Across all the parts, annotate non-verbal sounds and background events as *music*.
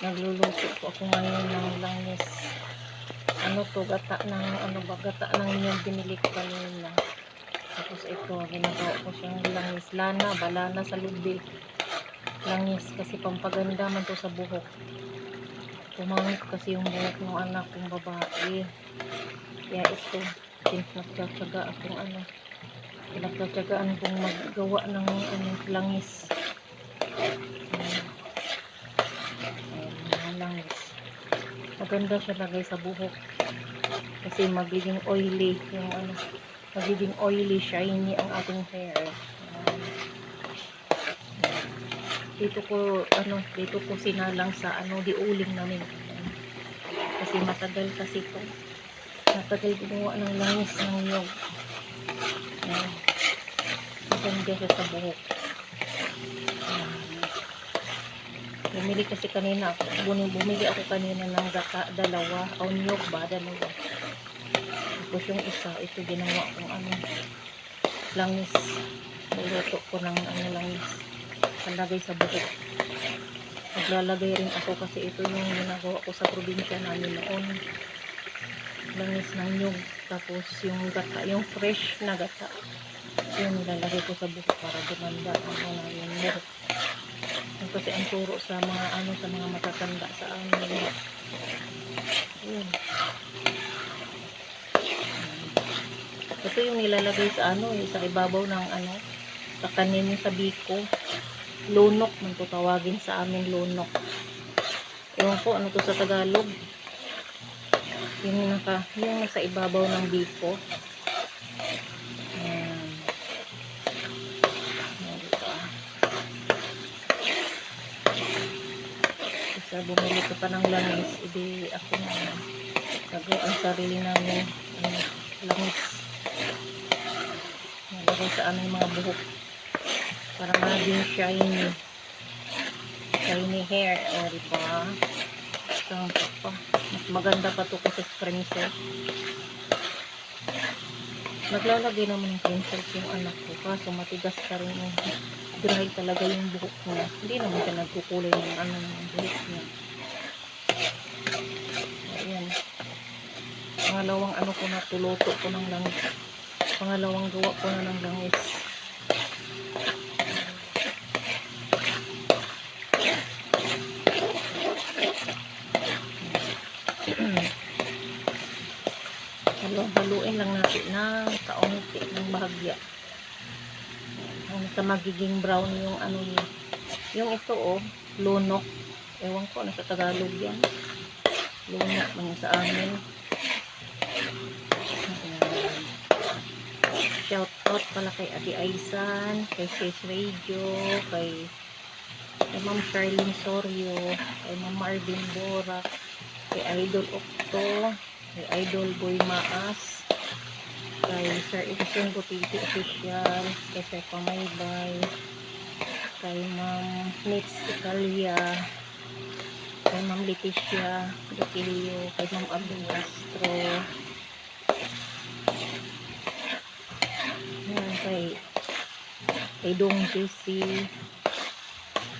Nagluluto po ako ngayon ng langis. Ano to, gata ng, ano ba, gata ng yung binili ko kanina. Tapos ito, ginagawa ko siyang langis. Lana ba? Lana sa lubil. Langis kasi pampaganda man to sa buhok. Pumangit kasi yung buhok ng anak kong babae. Kaya ito, since nagtsatsaga akong ano, pinagtsatsagaan kong maggawa ng ano, langis. Ayan, langis. Maganda siya lagay sa buhok. Kasi magiging oily yung ano, magiging oily, shiny ang ating hair. Dito ko, ano, dito ko sinalang sa ano, di uling namin. Ayan. Kasi matagal kasi to. Matagal gumawa ng langis ng. Ayan. Maganda siya sa buhok. Ayan. Bumili kasi kanina. Bumili, bumili ako kanina ng gata, dalawa. O niyog ba? Dalawa. Tapos yung isa, ito ginawa kong ano, langis. Niluto ko ng ano langis. Palagay sa buhok. Maglalagay rin ako kasi ito yung ginagawa ko sa probinsya namin noon. Langis ng niyog. Tapos yung gata, yung fresh na gata. Yung nilalagay ko sa buhok para gumanda ang ano, yung. Yung kasi ang turo sa mga ano sa mga matatanda sa amin. Ayun. Ito yung nilalagay sa ano, sa ibabaw ng ano, sa kanin sa biko. Lunok, man to tawagin sa amin lunok. Ewan ko, ano to sa Tagalog. Yung naka, yung sa ibabaw ng biko. Ayan. Kasi bumili ko pa ng langis, edi ako na gagawa ang sarili namin langis. Nalagay sa aming mga buhok para maging shiny. Shiny hair, o diba? Ito pa. Mas maganda pa to kasi princess. Naglalagay naman ng princess yung anak ko kaso matigas ka rin yung dry talaga yung buhok niya. Hindi naman siya nagkukulay ng ano ng buhok niya. Ayan. Pangalawang ano ko na tuluto ko ng langis. Pangalawang gawa ko na ng langis. *clears throat* Halo-haluin lang natin ng kaunti ng bahagya. Hanggang magiging brown yung ano niya. Yung ito oh, lunok. Ewan ko, nasa Tagalog yan. Lunok lang sa amin. Shout out pala kay Ate Aisan, kay Sis Radio, kay, kay Ma'am Charlene Sorio, kay Ma'am Marvin Bora, kay Idol Octo, kay Idol Boy Maas, kay Sir Edison Butiti Official, kay Sir Pamaybay, kay Ma'am Nitz Italia, kay Ma'am Leticia Duquilio, kay Ma'am Abdul Castro, yan, kay kay Dong JC,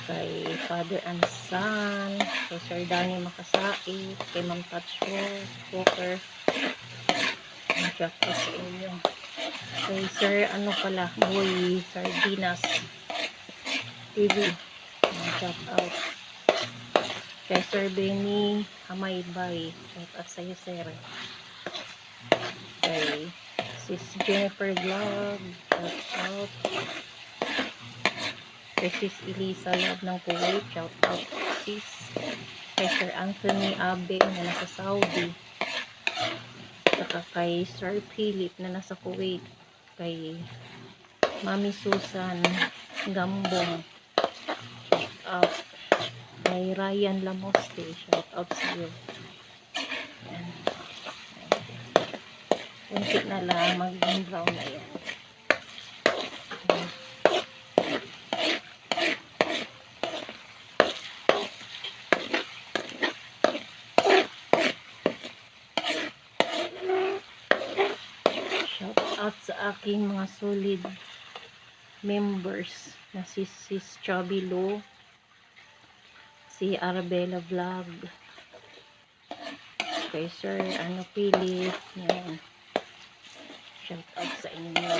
kay Father and Son, kay Sir Danny Makasai, kay Ma'am Touch Walker, shout out sa inyo. Kay Sir, ano pala, Boy Sardinas TV, shout out. Kay Sir Benny Hamaybay, shout out sa'yo, Sir. Kay Sis Jennifer Vlog, shout out. Kay Sis Elisa Love ng Kuwait, shout out sis. Kay Sir Anthony Abe na nasa Saudi. Saka kay Sir Philip na nasa Kuwait. Kay Mami Susan Gambong. Shout out. Kay Ryan Lamoste, shout out sa iyo. Kunsit na lang, magiging brown na yan. Shout sa aking mga solid members na si Sis Chubby Lo, si Arabella Vlog, kay Sir Ano Philip, yan. Shout out sa inyo.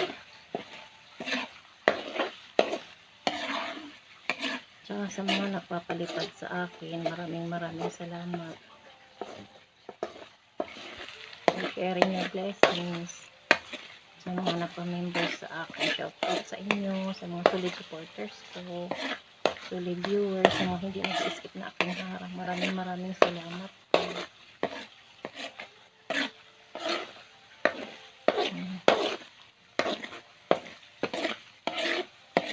Tsaka sa mga nagpapalipad sa akin, maraming maraming salamat. For sharing your blessings. Sa mga nagpa-members sa akin, shout out sa inyo, sa mga solid supporters ko, solid viewers, sa mga hindi nag-skip na aking harang. Maraming maraming salamat po.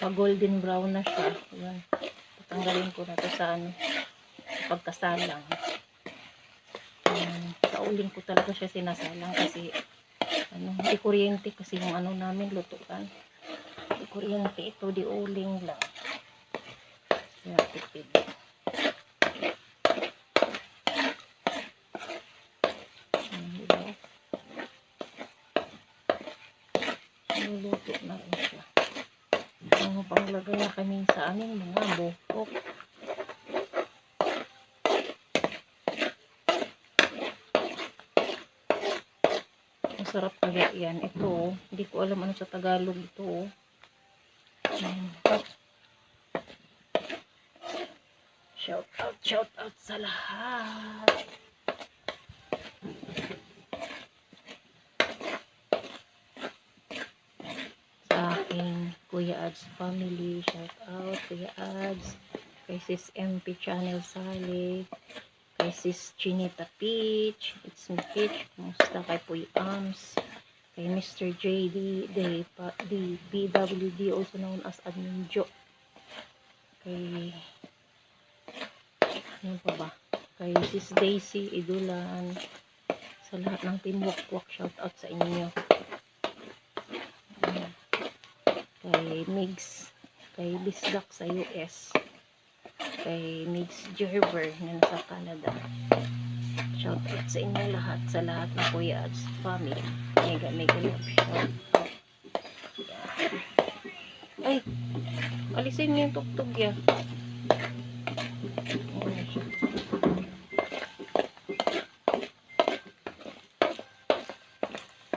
Pa golden brown na siya. Yan. Tatanggalin ko na to sa ano, sa pagkasalang. Um, sa uling ko talaga siya sinasalang kasi ano, di kuryente kasi yung ano namin lutuan. Di kuryente ito, di uling lang. Kaya tipid. Ayan, diba? Niluluto na rin siya. Ang panglagay na kami sa aming mga bukok. Masarap kaya yan. Ito, hindi ko alam ano sa Tagalog ito. Shout out, shout out sa lahat. Sa aking Kuya Ads family, shout out Kuya Ads, kay Sis MP Channel Sally, kay Sis Chinita Peach, it's me Peach, kumusta kay Puy Arms, kay Mr. JD, the, the PWD, also known as Admin Joe, kay, ano pa ba, kay Sis Daisy, Idulan, sa lahat ng Team Walk Walk, shout out sa inyo. Ayan. Kay Migs, kay Bisdak sa US, kay Migs Gerber na nasa Canada. Shout out sa inyo lahat, sa lahat ng Kuya at family. Mega, mega love. Shout out. Ay, alisin niyo yung tugtog yan.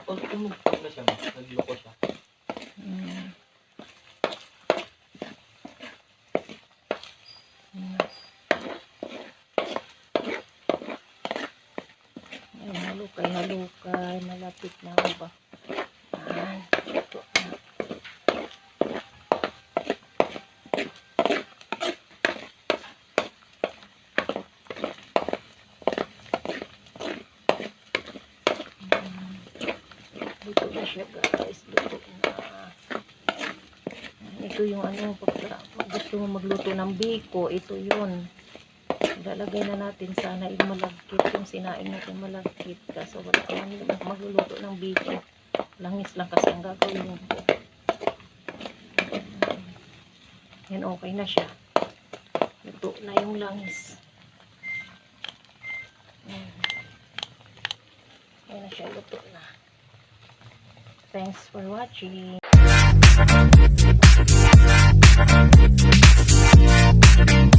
Pag tumugtog na siya, nagloko siya. Mm. Ayan, halukay. Malapit na ba? Ayan, ito na. Na siya guys. Luto na. Ito yung ano, pag gusto mo magluto ng biko, ito yun lalagay na natin sana yung malagkit yung sinain natin malagkit. Kaso wala naman magluluto ng bacon. Langis lang kasi ang gagawin yan okay na siya. Luto na yung langis. Yan na siya luto na. Thanks for watching. Thank you.